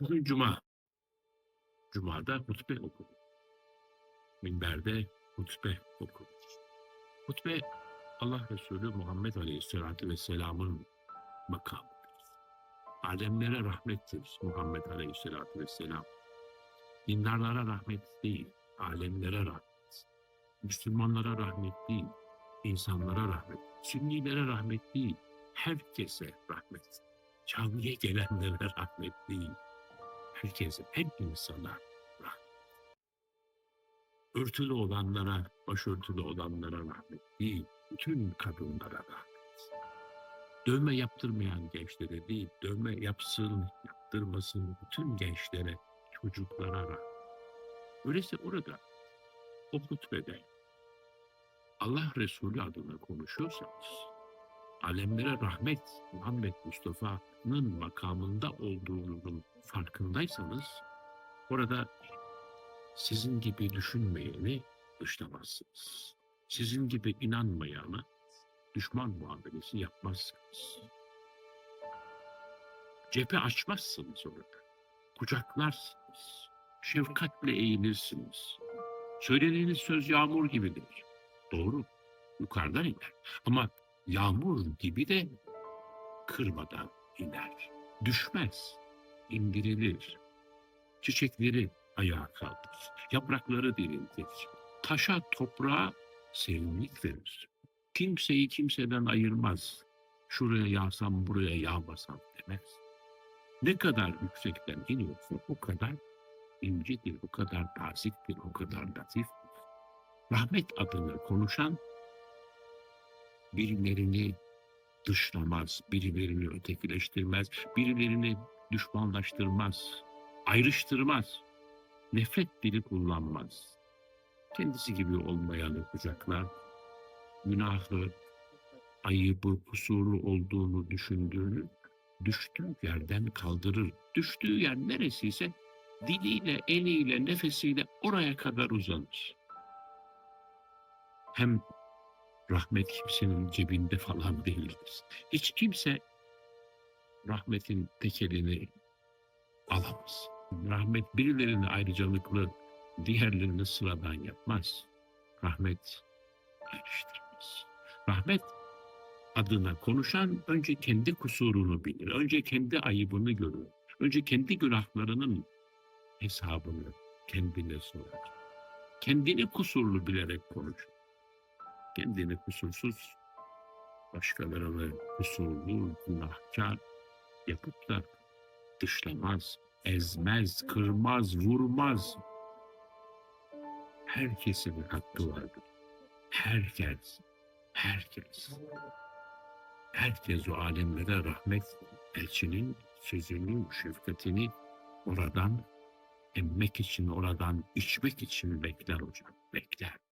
Bugün Cuma. Cuma'da hutbe okunur. Minberde hutbe okunur. Hutbe Allah Resulü Muhammed Aleyhisselatü Vesselam'ın makamıdır. Alemlere rahmettir Muhammed Aleyhisselatü Vesselam. Dindarlara rahmet değil, alemlere rahmet. Müslümanlara rahmet değil, insanlara rahmet. Sünnilere rahmet değil, herkese rahmet. Camiye gelenlere rahmet değil, herkese, her insana rahmet. Örtülü olanlara, başörtülü olanlara rahmet değil, bütün kadınlara rahmet. Dövme yaptırmayan gençlere değil, dövme yapsın, yaptırmasın bütün gençlere, çocuklara rahmet. Öyleyse orada, o hutbede Allah Resulü adına konuşuyorsanız, alemlere rahmet Muhammed Mustafa'nın makamında olduğunun farkındaysanız, orada sizin gibi düşünmeyeni dışlamazsınız. Sizin gibi inanmayana düşman muamelesi yapmazsınız. Cephe açmazsınız orada. Kucaklarsınız. Şefkatle eğilirsiniz. Söylediğiniz söz yağmur gibidir. Doğru. Yukarıdan iner. Ama yağmur gibi de kırmadan iner. Düşmez. indirilir. Çiçekleri ayağa kaldırır. Yaprakları diriltir. Taşa, toprağa serinlik verir. Kimseyi kimseden ayırmaz. Şuraya yağsam, buraya yağmasam demez. Ne kadar yüksekten iniyorsa o kadar incidir, o kadar naziktir, o kadar latiftir. Rahmet adını konuşan birilerini dışlamaz, birilerini ötekileştirmez, birilerini düşmanlaştırmaz, ayrıştırmaz, nefret dili kullanmaz. Kendisi gibi olmayanı kucaklar, günahı, ayıbı, kusuru olduğunu düşündüğünü düştüğü yerden kaldırır. Düştüğü yer neresiyse diliyle, eliyle, nefesiyle oraya kadar uzanır. Hem rahmet kimsenin cebinde falan değildir. Hiç kimse rahmetin tekelini alamaz. Rahmet birilerini ayrıcalıklı, diğerlerini sıradan yapmaz. Rahmet ayrıştırmaz. Rahmet adına konuşan önce kendi kusurunu bilir. Önce kendi ayıbını görür. Önce kendi günahlarının hesabını kendine sorar. Kendini kusurlu bilerek konuşur. Kendini kusursuz, başkalarını kusurlu, günahkar yapıp da dışlamaz, ezmez, kırmaz, vurmaz. Herkesin bir hakkı vardır. Herkes, herkes. Herkes o alemlere rahmet elçinin sözünü, şefkatini oradan emmek için, oradan içmek için bekler hocam, bekler.